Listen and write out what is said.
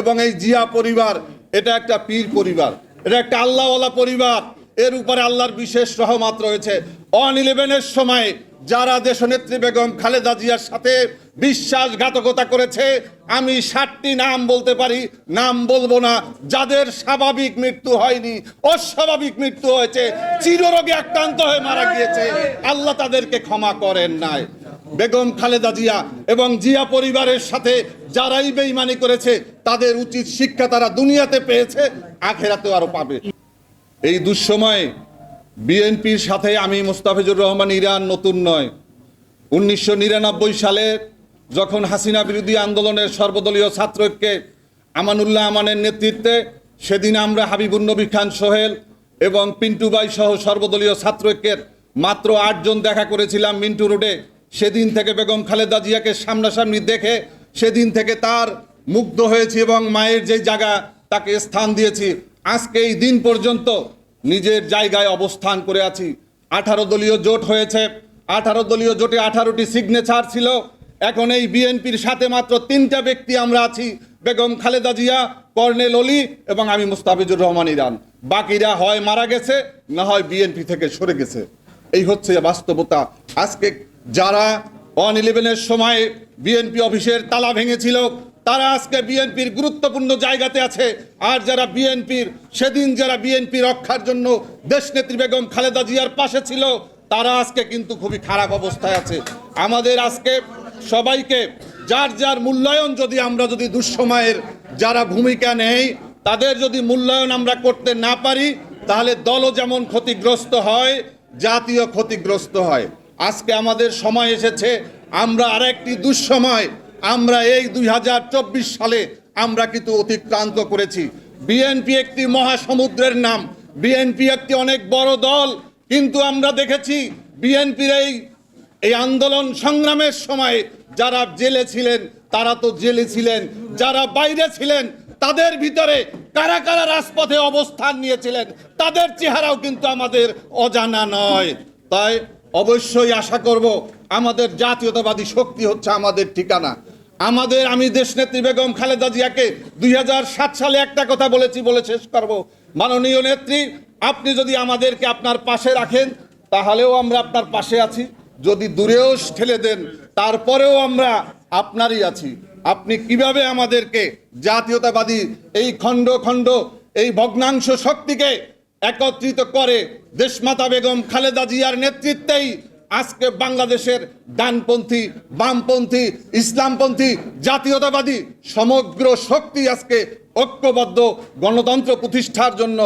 এবং এই জিয়া পরিবার, এটা একটা পীর পরিবার, এটা একটা আল্লাহওয়ালা পরিবার। এর উপরে আল্লাহর বিশেষ রহমত রয়েছে। অন ইলেভেনের সময় যারা দেশনেত্রী বেগম খালেদা জিয়ার সাথে বিশ্বাসঘাতকতা করেছে, আমি ষাটটি নাম বলতে পারি, নাম বলব না, যাদের স্বাভাবিক মৃত্যু হয়নি, অস্বাভাবিক মৃত্যু হয়েছে, চিররোগে আক্রান্ত হয়ে মারা গিয়েছে, আল্লাহ তাদেরকে ক্ষমা করেন নাই। বেগম খালেদা জিয়া এবং জিয়া পরিবারের সাথে যারাই বেইমানি করেছে, তাদের উচিত শিক্ষা তারা দুনিয়াতে পেয়েছে, আখেরাতেও আরও পাবে। এই দুঃসময়ে বিএনপির সাথে আমি মুস্তাফিজুর রহমান ইরান নতুন নয়। উনিশশো নিরানব্বই সালে যখন হাসিনা বিরোধী আন্দোলনের সর্বদলীয় ছাত্রকে আমানুল্লাহ আমানের নেতৃত্বে, সেদিন আমরা হাবিবুর নবী খান সোহেল এবং পিন্টুবাই সহ সর্বদলীয় ছাত্রৈক্যের মাত্র আটজন দেখা করেছিলাম মিন্টু রোডে। সেদিন থেকে বেগম খালেদা জিয়াকে সামনাসামনি দেখে সেদিন থেকে তার মুগ্ধ হয়েছি এবং মায়ের যে জায়গা, তাকে স্থান দিয়েছি। আজকে এই দিন পর্যন্ত নিজের জায়গায় অবস্থান করে আছি। আঠারো দলীয় জোট হয়েছে। আঠারো দলীয় জোটে আঠারোটি সিগনেচার ছিল। এখন এই বিএনপির সাথে মাত্র তিনটা ব্যক্তি আমরা আছি, বেগম খালেদা জিয়া, কর্নেল অলি এবং আমি মুস্তাফিজুর রহমান ইরান। বাকিরা হয় মারা গেছে, না হয় বিএনপি থেকে সরে গেছে। এই হচ্ছে বাস্তবতা। আজকে যারা ওয়ান ইলেভেনের সময় বিএনপি অফিসের তালা ভেঙেছিল, তারা আজকে বিএনপির গুরুত্বপূর্ণ জায়গাতে আছে। আর যারা বিএনপির, সেদিন যারা বিএনপি রক্ষার জন্য দেশনেত্রী বেগম খালেদা জিয়ার পাশে ছিল, তারা আজকে কিন্তু খুবই খারাপ অবস্থায় আছে। আমাদের আজকে সবাইকে, যার যার মূল্যায়ন যদি আমরা যদি দুঃসময়ের যারা ভূমিকা নেই, তাদের যদি মূল্যায়ন আমরা করতে না পারি, তাহলে দলও যেমন ক্ষতিগ্রস্ত হয়, জাতীয় ক্ষতিগ্রস্ত হয়। আজকে আমাদের সময় এসেছে, আমরা আরেকটি দুঃসময়, আমরা এই দু হাজার চব্বিশ সালে আমরা কিন্তু অতিক্রান্ত করেছি। বিএনপি একটি মহাসমুদ্রের নাম, বিএনপি একটি অনেক বড় দল, কিন্তু আমরা দেখেছি বিএনপির এই এই আন্দোলন সংগ্রামের সময় যারা জেলে ছিলেন, তারা তো জেলে ছিলেন, যারা বাইরে ছিলেন, তাদের ভিতরে কারা কারা রাজপথে অবস্থান নিয়েছিলেন, তাদের চেহারাও কিন্তু আমাদের অজানা নয়। তাই অবশ্যই আশা করব আমাদের জাতীয়তাবাদী শক্তি হচ্ছে আমাদের ঠিকানা। আমাদের আমি দেশনেত্রী বেগম খালেদা জিয়াকে দুই হাজার সাত সালে একটা কথা বলেছি, বলে শেষ করব। মাননীয় নেত্রী, আপনি যদি আমাদেরকে আপনার পাশে রাখেন, তাহলেও আমরা আপনার পাশে আছি। যদি দূরেও ঠেলে দেন, তারপরেও আমরা আপনারই আছি। আপনি কীভাবে আমাদেরকে জাতীয়তাবাদী এই খণ্ড খণ্ড, এই ভগ্নাংশ শক্তিকে একত্রিত করে দেশমাতা বেগম খালেদা জিয়ার নেতৃত্বেই আজকে বাংলাদেশের ডানপন্থী, বামপন্থী, ইসলামপন্থী, জাতীয়তাবাদী, সমগ্র শক্তি আজকে ঐক্যবদ্ধ গণতন্ত্র প্রতিষ্ঠার জন্য